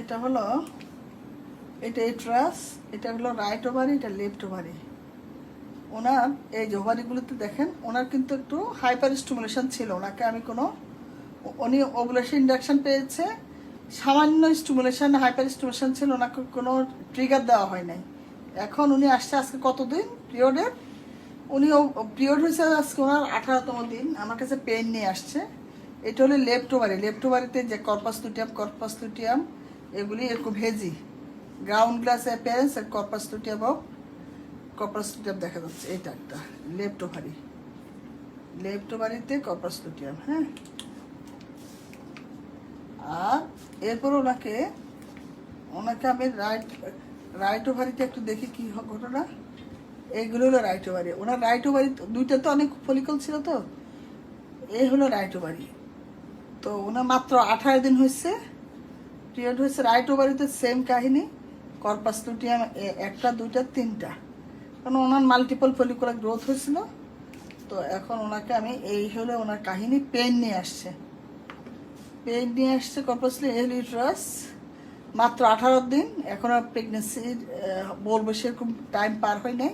এটা হলো, এটা এট্রাস এটা হলো রাইট ওভারি এটা লেফট ওভারি ওনার, এই যে ওভারিগুলোতে দেখেন, ওনার কিন্তু একটু হাইপার স্টিমুলেশন ছিল। ওনাকে আমি কোনো, উনি ওগুলেশন ইন্ডাকশন পেয়েছে, সামান্য স্টিমুলেশন হাইপার স্টিমুলেশন ছিল, ওনাকে কোনো ট্রিগার দেওয়া হয় নাই। এখন উনি আসছে আজকে কতদিন? পিরিয়ডের উনি পিরিয়ড হয়েছে আজকে ওনার আঠারোতম দিন। আমার কাছে পেন নিয়ে আসছে। এটা হলো লেফট ওভারি লেফট ওভারিতে যে কর্পাস লুটিয়াম কর্পাস লুটিয়াম এগুলি এরকম ভেজি। Ground glass appearance R corpus luteum of corpus luteum দেখা যাচ্ছে, এটা একটা। লেফট ওভারি লেফট ওভারিতে কর্পাস লুটিয়াম হ্যাঁ? আর এরপর ওনাকে ওনাকে আমি রাইট রাইট ওভারিতে একটু দেখি কি ঘটনা। এইগুলো হলো রাইট ওভারি ওনার রাইট ওভারি দুইটা তো অনেক ফলিকল ছিল তো। এই হলো রাইট ওভারি তো ওনার মাত্র আঠারো দিন হয়েছে। পিরিয়ড হয়েছে রাইট ওভারিতে সেম কাহিনী। কর্পাস লুটিয়াম একটা, দুইটা, তিনটা। কারণ ওনার মাল্টিপল ফলিকুলার গ্রোথ হয়েছিল। তো এখন ওনাকে আমি এই হলে ওনার কাহিনী পেন নিয়ে আসছে। পেন নিয়ে আসছে কর্পাসলি এলিট্রাস মাত্র আঠারো দিন। এখন আর প্রেগনেন্সির বলব সেরকম টাইম পার হয় নাই।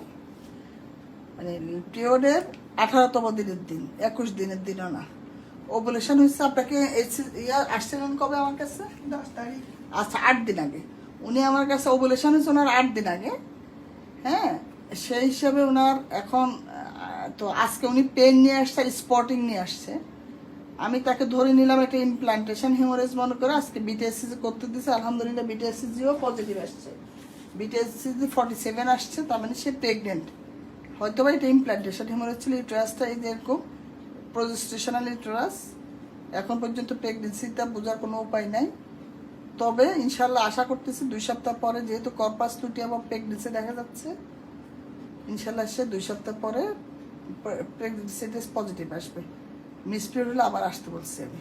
মানে পিরিয়ডের আঠারোতম দিনের দিন, একুশ দিনের দিনও না। ওভুলেশন হয়েছে, আপনাকে এই- ইয়া আসছিলেন কবে আমার কাছে? দশ তারিখ। আচ্ছা আট দিন আগে। উনি আমার কাছে ওভুলেশন হয়েছে, ওনার আট দিন আগে। হ্যাঁ সেই হিসাবে ওনার এখন তো আজকে উনি পেন নিয়ে আসছে স্পটিং নিয়ে আসছে। আমি তাকে ধরে নিলাম একটা ইমপ্লান্টেশন হিমোরেজ মনে করে, আজকে বিটিএসসি করতে দিয়েছে আলহামদুলিল্লাহ বিটিএসসিজিও পজিটিভ আসছে। বিটিএসসিজি ফর্টি সেভেন আসছে, তার মানে সে প্রেগনেন্ট হয়তো বা এটা ইমপ্লান্টেশন হিমোরেজ ছিল ইউট্রাসটা এই যে এরকম প্রজেস্টেশনাল ইউট্রাস এখন পর্যন্ত প্রেগনেন্সিটা বোঝার কোনো উপায় নাই। তবে ইনশাল্লাহ আশা করতেছি দুই সপ্তাহ পরে যেহেতু কর্পাস লুটিয়াম আবার প্রেগনেন্সি দেখা যাচ্ছে ইনশাল্লাহ সে দুই সপ্তাহ পরে প্রেগনেন্সি টেস্ট পজিটিভ আসবে। মিস পিরিয়ড হলে আবার আসতে বলছি আমি